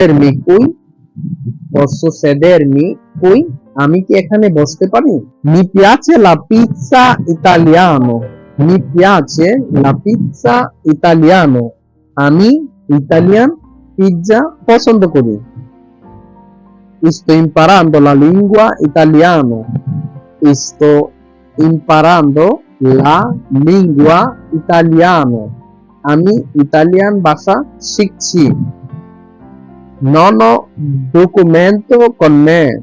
sedermi qui? Posso sedermi qui? আমি কি এখানে বসতে পারি Mi piace la pizza italiano. Mi piace la pizza italiano. আমি ইতালিয়ান পিৎজা পছন্দ করি Sto imparando la lingua italiano. Sto imparando la lingua italiano. আমি ইতালিয়ান ভাষা শিখছি Non ho documento con me.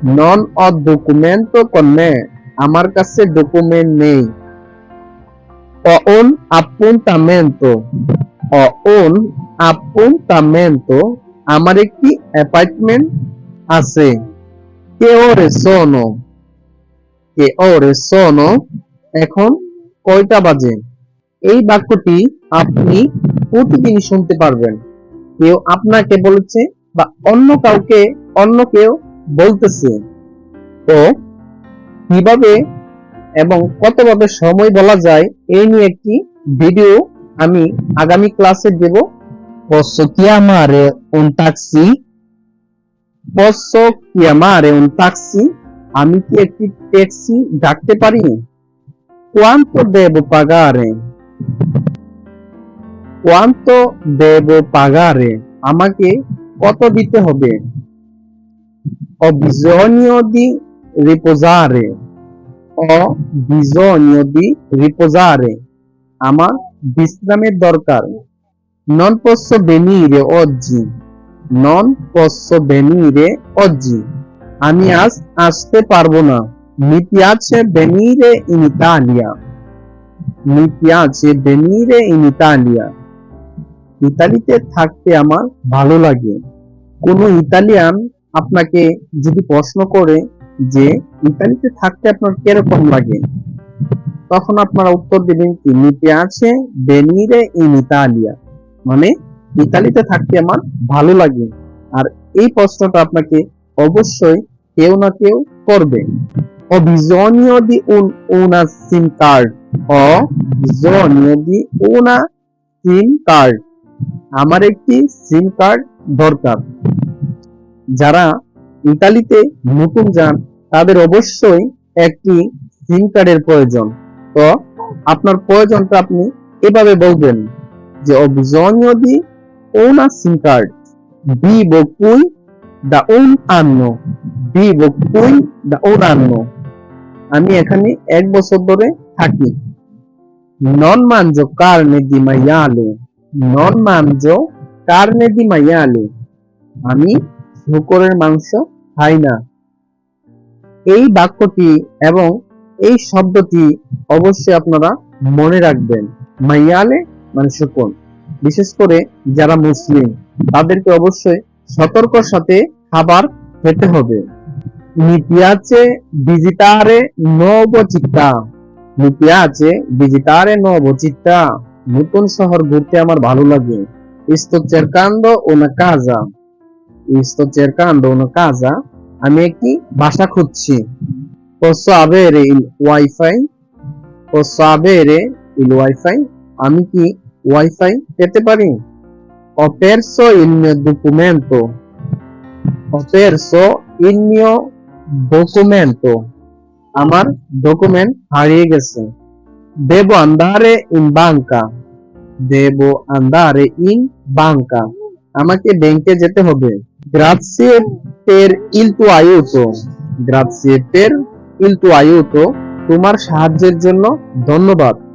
Non ho documento con me. আমার কাছে document নেই Ho un appuntamento. Ho un appuntamento. আমার একটি অ্যাপয়েন্টমেন্ট আছে কে ওরে সোনো কে ওরে সোনো এখন কয়টা বাজে এই বাক্যটি আপনি প্রতিদিনই শুনতে পারবেন কেউ আপনাকে বলেছে বা অন্য কাউকে অন্য কেউ বলতেছে তো কীভাবে এবং কতভাবে সময় বলা যায় এই নিয়ে একটি ভিডিও আমি আগামী ক্লাসে দেব Posso chiamare un taxi? Posso chiamare un taxi? আমি কি একটি ট্যাক্সি ডাকতে পারি Quanto devo pagare? কত দেব পাগারে, আমাকে কত দিতে হবে? অবিজনীয়দি রিপোজারে অবিজনীয়দি রিপোজারে, আমার বিশ্রামের দরকার। নন পশ্য বেনী রে অজ্জি, নন পশ্য বেনী রে আমি আজ আসতে পারব না। নীতি আছে বেনী রে ইনিতালিয়া নীতি আছে বেনী রে ইনিতালিয়া ইতালিতে থাকতে আমার ভালো লাগে কোন ইতালিয়ান আপনাকে যদি প্রশ্ন করে যে ইতালিতে থাকতে আপনার কীরকম লাগে তখন আপনারা উত্তর দিবেন কি Mi piace venire in Italia. মানে ইতালিতে থাকতে আমার ভালো লাগে আর এই প্রশ্নটা আপনাকে অবশ্যই কেউ না কেউ করবে ও bisogno di un, una SIM card. Ho bisogno di una SIM card. আমার একটি সিম কার্ড দরকার যারা ইতালিতে নতুন যান, তাদের অবশ্যই একটি সিম কার্ডের প্রয়োজন তো আপনার প্রয়োজনটা আপনি এভাবে বলবেন যে bisogno di una SIM card. Vivo qui da un anno. Vivo qui da un anno. আমি এখানে এক বছর ধরে থাকি Non mangio carne di maiale. Non mangio carne di maiale. আমি শূকরের মাংস খাই না। এই বাক্যটি এবং এই শব্দটি অবশ্যই আপনারা মনে রাখবেন। মাইয়ালে মানে শুকন বিশেষ করে যারা মুসলিম, তাদেরকে অবশ্যই সতর্কর সাথে খাবার খেতে হবে। Mi piace visitare nuovo città. Mi নতুন শহর ঘুরতে আমার ভালো লাগে। ইস্তো চেরকান্দ ও না কাজা। ইস্তো কাজা, আমি একটি বাসা খুঁজছি। পোসো আবেরে ইল ওয়াইফাই ইল ওয়াইফাই, আমি কি ওয়াইফাই পেতে পারি? অপেরসো ইল মে ডকুমেন্টো। অপেরসো ইল মিও ডকুমেন্টো। আমার ডকুমেন্ট হারিয়ে গেছে। দেবো আন্ধারে ইন বাংকা। Devo andare in banca. আমাকে ব্যাংকে যেতে হবে Grazie per il tuo aiuto. Grazie per il tuo aiuto. তোমার সাহায্যের জন্য ধন্যবাদ